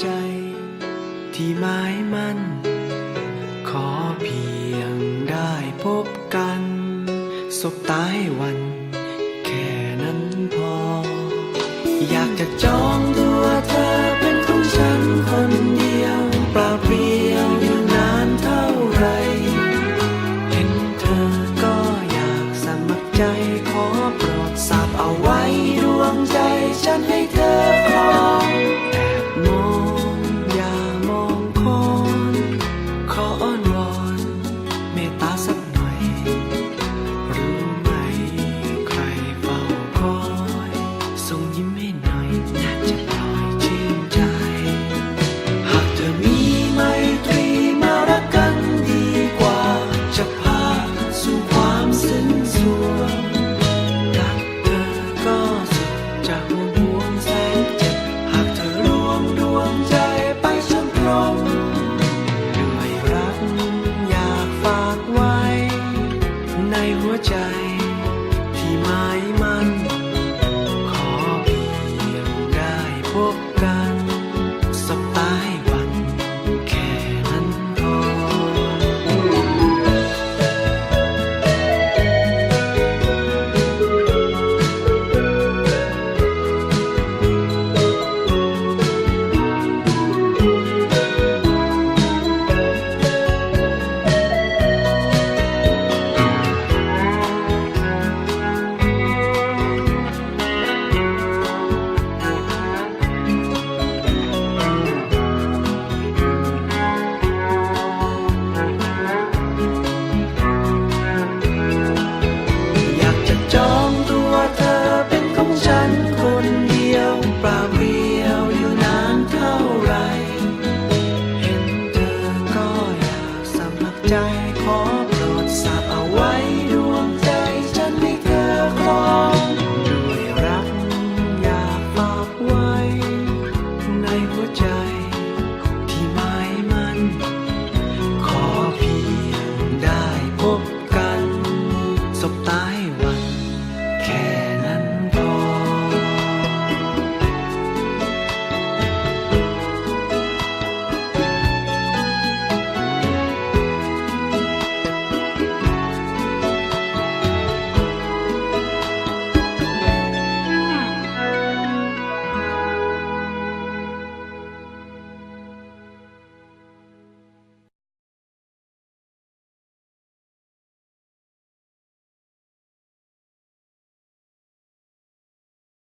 ใจ ที่หมายมั่น ขอเพียงได้พบกัน สบตายวัน แค่นั้นพอ อยากจะจองตัวเธอเป็นของฉันคนเดียวเปล่าเปลี่ยวอยู่นานเท่าไร เห็นเธอก็อยากสมัครใจา ใจขอโปรดสับเอาไว้ดวงใจฉันให้เธอครองด้วยรักอยากฝากไว้ ในหัวใจที่หมายมัน ขอเพียงได้พบกัน สบตาย